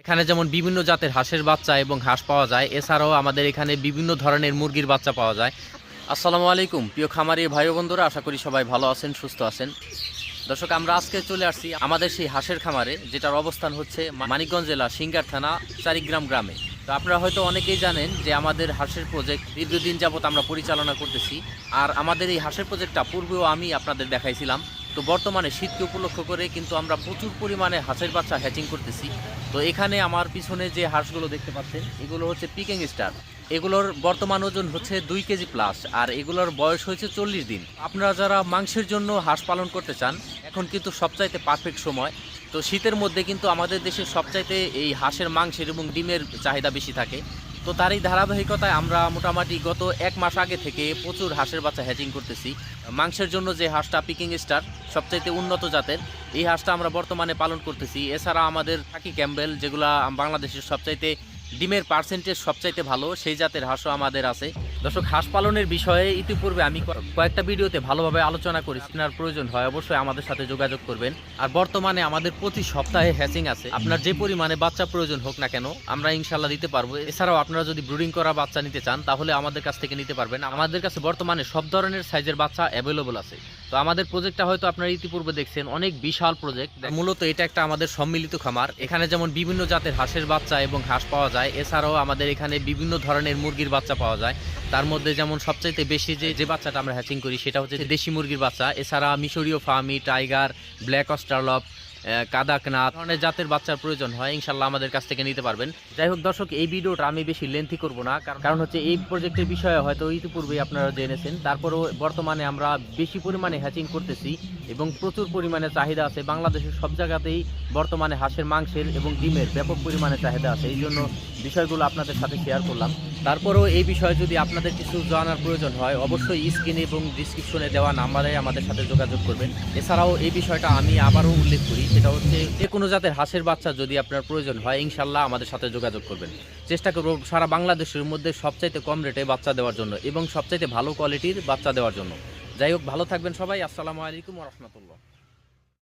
এখানে যেমন বিভিন্ন জাতের হাঁসের বাচ্চা এবং হাঁস পাওয়া যায়, এছাড়াও আমাদের এখানে বিভিন্ন ধরনের মুরগির বাচ্চা পাওয়া যায়। আসসালামু আলাইকুম, প্রিয় খামারি ভাই বন্ধুরা, আশা করি সবাই ভালো আছেন, সুস্থ আছেন। দর্শক, আমরা আজকে চলে আসছি আমাদের সেই হাঁসের খামারে, যেটার অবস্থান হচ্ছে মানিকগঞ্জ জেলা সিঙ্গার থানা, চারিগ্রাম গ্রামে। তো আপনারা হয়তো অনেকেই জানেন যে আমাদের হাঁসের প্রজেক্ট দীর্ঘদিন যাবত আমরা পরিচালনা করতেছি, আর আমাদের এই হাঁসের প্রজেক্টটা পূর্বেও আমি আপনাদের দেখাইছিলাম। তো বর্তমানে শীতকে উপলক্ষ করে কিন্তু আমরা প্রচুর পরিমাণে হাঁসের বাচ্চা হ্যাচিং করতেছি। তো এখানে আমার পিছনে যে হাঁসগুলো দেখতে পাচ্ছেন, এগুলো হচ্ছে পিকিং স্টার এগুলোর বর্তমান ওজন হচ্ছে দুই কেজি প্লাস আর এগুলোর বয়স হয়েছে চল্লিশ দিন। আপনারা যারা মাংসের জন্য হাঁস পালন করতে চান, এখন কিন্তু সবচাইতে পারফেক্ট সময়। তো শীতের মধ্যে কিন্তু আমাদের দেশে সবচাইতে এই হাঁসের মাংসের এবং ডিমের চাহিদা বেশি থাকে। তো তার এই ধারাবাহিকতায় আমরা মোটামুটি গত এক মাস আগে থেকে প্রচুর হাঁসের বাচ্চা হ্যাচিং করতেছি। মাংসের জন্য যে হাঁসটা পিকিং স্টার সবচাইতে উন্নত জাতের, এই হাঁসটা আমরা বর্তমানে পালন করতেছি। এছাড়া আমাদের থাকি ক্যাম্বেল, যেগুলা বাংলাদেশের সবচাইতে ডিমের পার্সেন্টেজ সবচাইতে ভালো, সেই জাতের হাঁসও আমাদের আছে। দর্শক, হাঁস পালনের বিষয়ে ইতিপূর্বে আমি কয়েকটা ভিডিওতে ভালোভাবে আলোচনা করি আপনার প্রয়োজন হয় অবশ্যই আমাদের সাথে যোগাযোগ করবেন। আর বর্তমানে আমাদের প্রতি সপ্তাহে হ্যাচিং আছে। আপনার যে পরিমাণে বাচ্চা প্রয়োজন হোক না কেন, আমরা ইনশাল্লাহ দিতে পারব। এছাড়াও আপনারা যদি ব্রুডিং করা বাচ্চা নিতে চান, তাহলে আমাদের কাছ থেকে নিতে পারবেন। আমাদের কাছে বর্তমানে সব ধরনের সাইজের বাচ্চা অ্যাভেলেবল আছে। তো আমাদের প্রজেক্টটা হয়তো আপনারা ইতিপূর্বে দেখছেন, অনেক বিশাল প্রজেক্ট মূলত এটা একটা আমাদের সম্মিলিত খামার। এখানে যেমন বিভিন্ন জাতের হাঁসের বাচ্চা এবং হাঁস পাওয়া যায়, এছাড়াও আমাদের এখানে বিভিন্ন ধরনের মুরগির বাচ্চা পাওয়া যায়। তার মধ্যে যেমন সবচাইতে বেশি যে যে বাচ্চাটা আমরা হ্যাচিং করি, সেটা হচ্ছে দেশি মুরগির বাচ্চা। এছাড়া মিশরীয় ফার্মি, টাইগার, ব্ল্যাক অস্টারলপ কাদাকনাথ ধরনের জাতের বাচ্চার প্রয়োজন হয় ইনশাল্লাহ আমাদের কাছ থেকে নিতে পারবেন। যাই হোক দর্শক, এই ভিডিওটা আমি বেশি লেন্থি করব না কারণ- কারণ হচ্ছে এই প্রজেক্টের বিষয়ে হয়তো ইতিপূর্বেই আপনারা জেনেছেন। তারপরেও বর্তমানে আমরা বেশি পরিমাণে হ্যাচিং করতেছি এবং প্রচুর পরিমাণে চাহিদা আছে। বাংলাদেশের সব জায়গাতেই বর্তমানে হাঁসের, মাংসের এবং ডিমের ব্যাপক পরিমাণে চাহিদা আছে। এই জন্য বিষয়গুলো আপনাদের সাথে শেয়ার করলাম। তারপরেও এই বিষয়ে যদি আপনাদের কিছু জানার প্রয়োজন হয়, অবশ্যই স্ক্রিনে এবং ডিসক্রিপশনে দেওয়া নাম্বারে আমাদের সাথে যোগাযোগ করবেন। এছাড়াও এই বিষয়টা আমি আবারও উল্লেখ করি, সেটা হচ্ছে যে কোনো জাতের হাঁসের বাচ্চা যদি আপনার প্রয়োজন হয় ইনশাল্লাহ আমাদের সাথে যোগাযোগ করবেন। চেষ্টা করব সারা বাংলাদেশের মধ্যে সবচাইতে কম রেটে বাচ্চা দেওয়ার জন্য এবং সবচাইতে ভালো কোয়ালিটির বাচ্চা দেওয়ার জন্য। যাই হোক, ভালো থাকবেন সবাই। আসসালামু আলাইকুম রহমতুল্লাহ।